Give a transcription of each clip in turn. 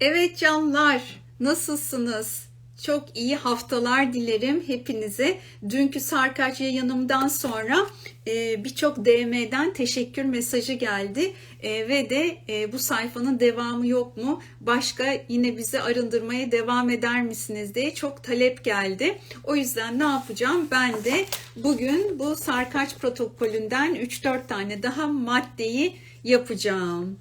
Evet canlar, nasılsınız? Çok iyi haftalar dilerim hepinize. Dünkü Sarkaç yayınımdan sonra e, birçok DM'den teşekkür mesajı geldi E, ve de e, bu sayfanın devamı yok mu? Başka yine bizi arındırmaya devam eder misiniz diye çok talep geldi. O yüzden ne yapacağım? Ben de bugün bu Sarkaç protokolünden 3-4 tane daha maddeyi yapacağım.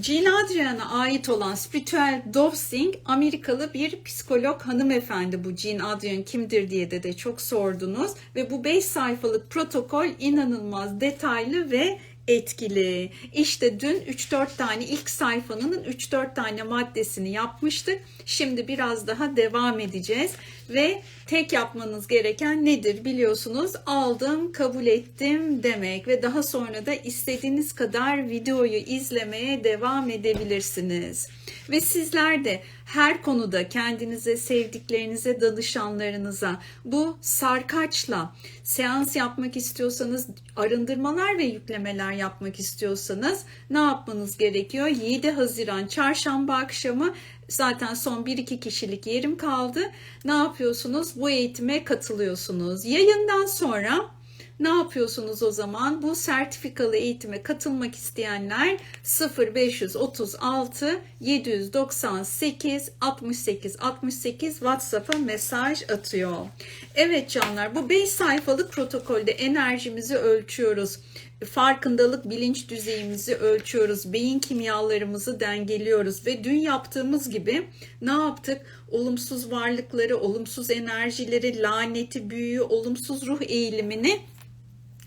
Jean Adrian'a ait olan Spiritual Dosing Amerikalı bir psikolog hanımefendi bu Jean Adrian kimdir diye de, de çok sordunuz ve bu 5 sayfalık protokol inanılmaz detaylı ve etkili. İşte dün 3-4 tane ilk sayfanın 3-4 tane maddesini yapmıştık. Şimdi biraz daha devam edeceğiz ve tek yapmanız gereken nedir biliyorsunuz? Aldım, kabul ettim demek ve daha sonra da istediğiniz kadar videoyu izlemeye devam edebilirsiniz. Ve sizler de her konuda kendinize, sevdiklerinize, danışanlarınıza bu sarkaçla seans yapmak istiyorsanız, arındırmalar ve yüklemeler yapmak istiyorsanız ne yapmanız gerekiyor? 7 Haziran çarşamba akşamı zaten son 1-2 kişilik yerim kaldı. Ne yapıyorsunuz? Bu eğitime katılıyorsunuz. Yayından sonra ne yapıyorsunuz o zaman? Bu sertifikalı eğitime katılmak isteyenler 0536 798 68 68 WhatsApp'a mesaj atıyor. Evet canlar bu 5 sayfalık protokolde enerjimizi ölçüyoruz. Farkındalık bilinç düzeyimizi ölçüyoruz. Beyin kimyalarımızı dengeliyoruz ve dün yaptığımız gibi ne yaptık? Olumsuz varlıkları, olumsuz enerjileri, laneti, büyüyü, olumsuz ruh eğilimini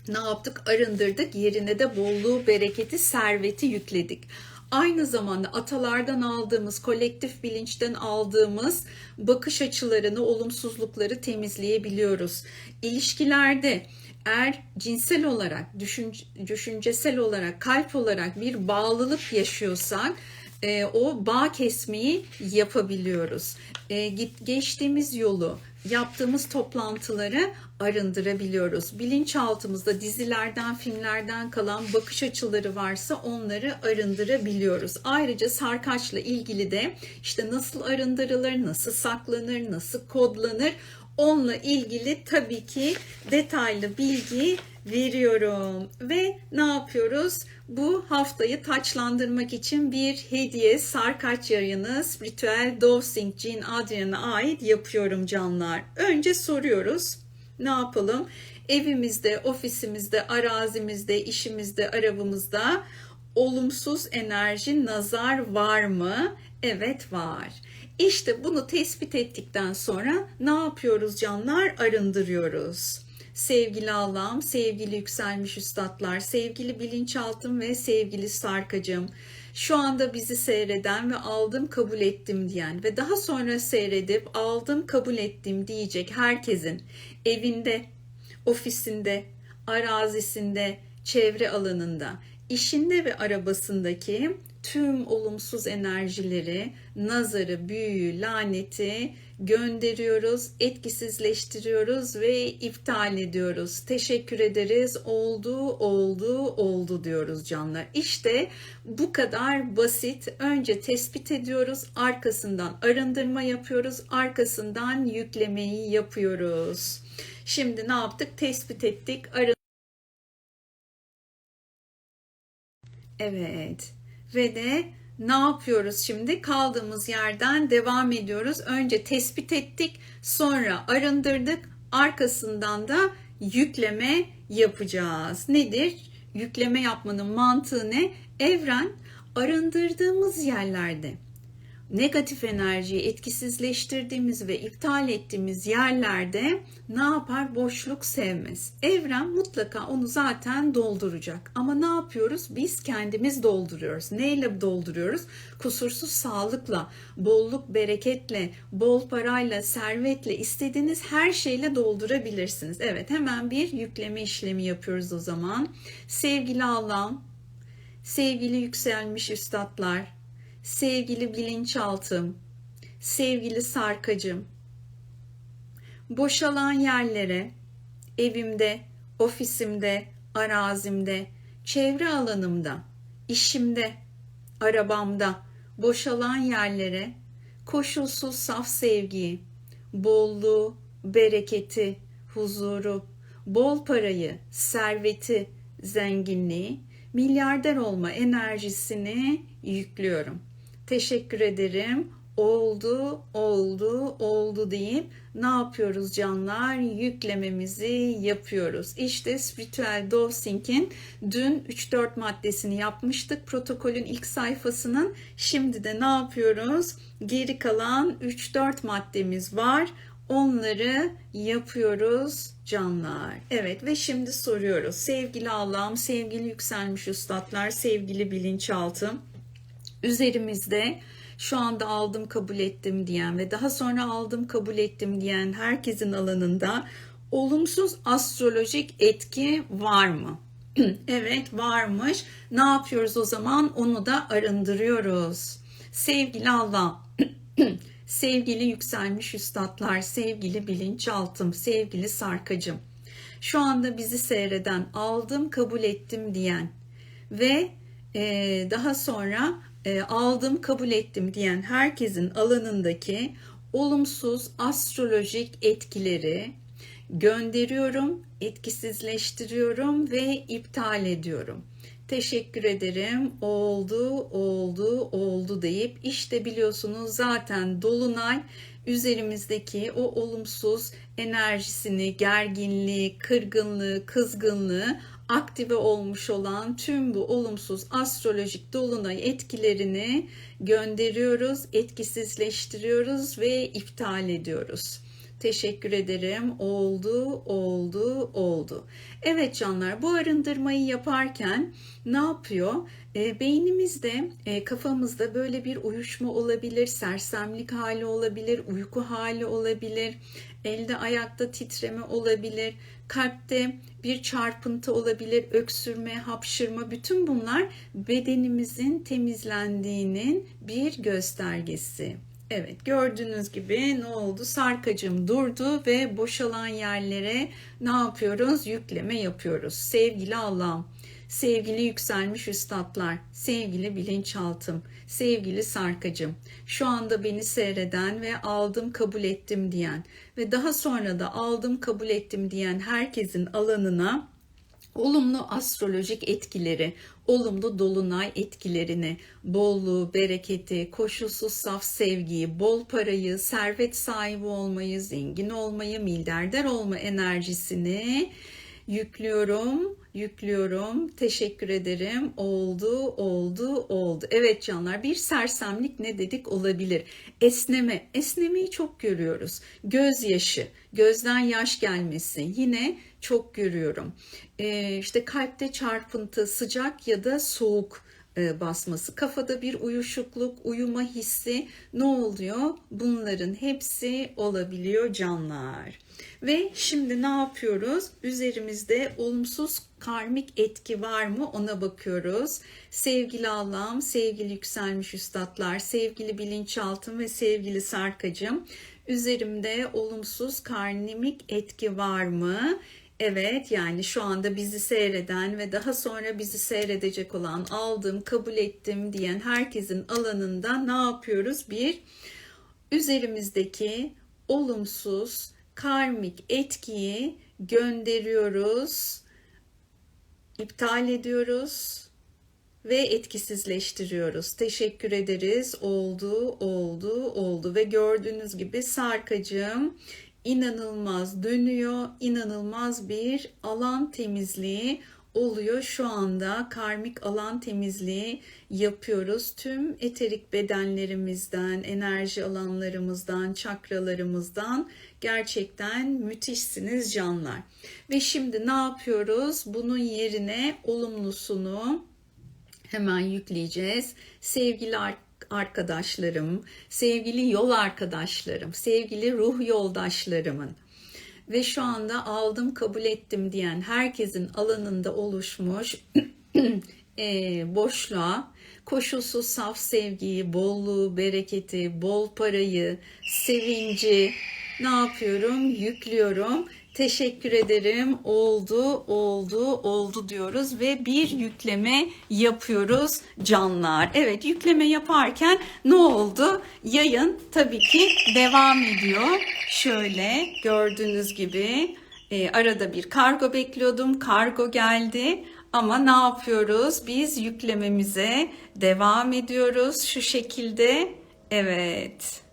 ne yaptık? Arındırdık. Yerine de bolluğu, bereketi, serveti yükledik. Aynı zamanda atalardan aldığımız, kolektif bilinçten aldığımız bakış açılarını, olumsuzlukları temizleyebiliyoruz. İlişkilerde eğer cinsel olarak, düşüncesel olarak, kalp olarak bir bağlılık yaşıyorsak e, o bağ kesmeyi yapabiliyoruz. E, geçtiğimiz yolu, yaptığımız toplantıları arındırabiliyoruz. Bilinçaltımızda dizilerden, filmlerden kalan bakış açıları varsa onları arındırabiliyoruz. Ayrıca sarkaçla ilgili de işte nasıl arındırılır, nasıl saklanır, nasıl kodlanır onunla ilgili tabii ki detaylı bilgi veriyorum. Ve ne yapıyoruz? Bu haftayı taçlandırmak için bir hediye sarkaç yayını Spiritual Dosing Jean Adrian'a ait yapıyorum canlar. Önce soruyoruz. Ne yapalım? Evimizde, ofisimizde, arazimizde, işimizde, arabamızda olumsuz enerji, nazar var mı? Evet var. İşte bunu tespit ettikten sonra ne yapıyoruz canlar? Arındırıyoruz. Sevgili Allah'ım, sevgili yükselmiş üstadlar, sevgili bilinçaltım ve sevgili sarkacım. Şu anda bizi seyreden ve aldım kabul ettim diyen ve daha sonra seyredip aldım kabul ettim diyecek herkesin evinde, ofisinde, arazisinde, çevre alanında, işinde ve arabasındaki tüm olumsuz enerjileri, nazarı, büyüyü, laneti gönderiyoruz, etkisizleştiriyoruz ve iptal ediyoruz. Teşekkür ederiz. Oldu, oldu, oldu diyoruz canlar. İşte bu kadar basit. Önce tespit ediyoruz, arkasından arındırma yapıyoruz, arkasından yüklemeyi yapıyoruz. Şimdi ne yaptık? Tespit ettik, arındırdık. Evet ve de ne yapıyoruz şimdi? Kaldığımız yerden devam ediyoruz. Önce tespit ettik, sonra arındırdık, arkasından da yükleme yapacağız. Nedir? Yükleme yapmanın mantığı ne? Evren arındırdığımız yerlerde negatif enerjiyi etkisizleştirdiğimiz ve iptal ettiğimiz yerlerde ne yapar? Boşluk sevmez. Evren mutlaka onu zaten dolduracak. Ama ne yapıyoruz? Biz kendimiz dolduruyoruz. Neyle dolduruyoruz? Kusursuz sağlıkla, bolluk, bereketle, bol parayla, servetle, istediğiniz her şeyle doldurabilirsiniz. Evet hemen bir yükleme işlemi yapıyoruz o zaman. Sevgili Allah'ım, sevgili yükselmiş üstadlar, sevgili bilinçaltım, sevgili sarkacım, boşalan yerlere, evimde, ofisimde, arazimde, çevre alanımda, işimde, arabamda, boşalan yerlere koşulsuz saf sevgiyi, bolluğu, bereketi, huzuru, bol parayı, serveti, zenginliği, milyarder olma enerjisini yüklüyorum. Teşekkür ederim. Oldu, oldu, oldu deyip ne yapıyoruz canlar? Yüklememizi yapıyoruz. İşte spiritüel dosing'in dün 3-4 maddesini yapmıştık. Protokolün ilk sayfasının. Şimdi de ne yapıyoruz? Geri kalan 3-4 maddemiz var. Onları yapıyoruz canlar. Evet ve şimdi soruyoruz. Sevgili Allah'ım, sevgili yükselmiş üstadlar, sevgili bilinçaltım. Üzerimizde şu anda aldım kabul ettim diyen ve daha sonra aldım kabul ettim diyen herkesin alanında olumsuz astrolojik etki var mı? evet varmış. Ne yapıyoruz o zaman? Onu da arındırıyoruz. Sevgili Allah, sevgili yükselmiş üstadlar, sevgili bilinçaltım, sevgili sarkacım. Şu anda bizi seyreden, aldım, kabul ettim diyen ve e, daha sonra e, aldım, kabul ettim diyen herkesin alanındaki olumsuz astrolojik etkileri gönderiyorum, etkisizleştiriyorum ve iptal ediyorum. Teşekkür ederim. Oldu, oldu, oldu deyip işte biliyorsunuz zaten dolunay üzerimizdeki o olumsuz enerjisini, gerginliği, kırgınlığı, kızgınlığı aktive olmuş olan tüm bu olumsuz astrolojik dolunay etkilerini gönderiyoruz, etkisizleştiriyoruz ve iptal ediyoruz. Teşekkür ederim. Oldu, oldu, oldu. Evet canlar bu arındırmayı yaparken ne yapıyor? E, beynimizde, e, kafamızda böyle bir uyuşma olabilir, sersemlik hali olabilir, uyku hali olabilir, elde ayakta titreme olabilir, kalpte bir çarpıntı olabilir, öksürme, hapşırma bütün bunlar bedenimizin temizlendiğinin bir göstergesi. Evet gördüğünüz gibi ne oldu? Sarkacım durdu ve boşalan yerlere ne yapıyoruz? Yükleme yapıyoruz. Sevgili Allah'ım, sevgili yükselmiş üstadlar, sevgili bilinçaltım, sevgili sarkacım, şu anda beni seyreden ve aldım kabul ettim diyen ve daha sonra da aldım kabul ettim diyen herkesin alanına olumlu astrolojik etkileri, olumlu dolunay etkilerini, bolluğu, bereketi, koşulsuz saf sevgiyi, bol parayı, servet sahibi olmayı, zengin olmayı, milyarder olma enerjisini yüklüyorum, yüklüyorum. Teşekkür ederim. Oldu, oldu, oldu. Evet canlar bir sersemlik ne dedik olabilir. Esneme, esnemeyi çok görüyoruz. Gözyaşı, gözden yaş gelmesi yine çok görüyorum. Ee, işte kalpte çarpıntı, sıcak ya da soğuk basması, kafada bir uyuşukluk, uyuma hissi ne oluyor? Bunların hepsi olabiliyor canlar. Ve şimdi ne yapıyoruz? Üzerimizde olumsuz karmik etki var mı ona bakıyoruz. Sevgili Allah'ım, sevgili yükselmiş üstadlar, sevgili bilinçaltım ve sevgili sarkacım. Üzerimde olumsuz karmik etki var mı? Evet yani şu anda bizi seyreden ve daha sonra bizi seyredecek olan aldım, kabul ettim diyen herkesin alanında ne yapıyoruz? Bir, üzerimizdeki olumsuz karmik etkiyi gönderiyoruz, iptal ediyoruz ve etkisizleştiriyoruz. Teşekkür ederiz. Oldu, oldu, oldu ve gördüğünüz gibi sarkacım inanılmaz dönüyor, inanılmaz bir alan temizliği oluyor. Şu anda karmik alan temizliği yapıyoruz. Tüm eterik bedenlerimizden, enerji alanlarımızdan, çakralarımızdan gerçekten müthişsiniz canlar. Ve şimdi ne yapıyoruz? Bunun yerine olumlusunu hemen yükleyeceğiz. Sevgili arkadaşlarım, sevgili yol arkadaşlarım, sevgili ruh yoldaşlarımın ve şu anda aldım kabul ettim diyen herkesin alanında oluşmuş e, boşluğa koşulsuz saf sevgiyi, bolluğu, bereketi, bol parayı, sevinci ne yapıyorum? Yüklüyorum. Teşekkür ederim. Oldu, oldu, oldu diyoruz ve bir yükleme yapıyoruz canlar. Evet, yükleme yaparken ne oldu? Yayın tabii ki devam ediyor. Şöyle gördüğünüz gibi e, arada bir kargo bekliyordum. Kargo geldi. Ama ne yapıyoruz? Biz yüklememize devam ediyoruz şu şekilde. Evet.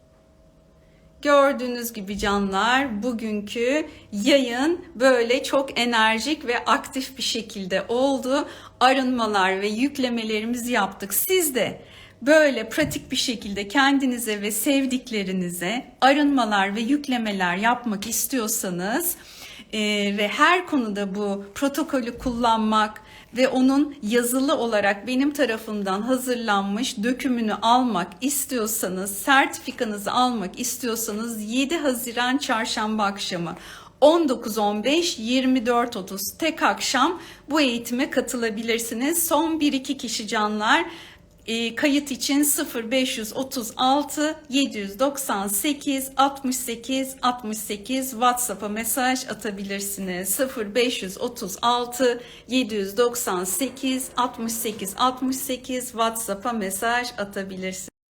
Gördüğünüz gibi canlar bugünkü yayın böyle çok enerjik ve aktif bir şekilde oldu. Arınmalar ve yüklemelerimizi yaptık. Siz de böyle pratik bir şekilde kendinize ve sevdiklerinize arınmalar ve yüklemeler yapmak istiyorsanız e, ve her konuda bu protokolü kullanmak ve onun yazılı olarak benim tarafımdan hazırlanmış dökümünü almak istiyorsanız, sertifikanızı almak istiyorsanız 7 Haziran çarşamba akşamı 19.15 24.30 tek akşam bu eğitime katılabilirsiniz. Son 1-2 kişi canlar e, kayıt için 0536 798 68 68 WhatsApp'a mesaj atabilirsiniz. 0536 798 68 68 WhatsApp'a mesaj atabilirsiniz.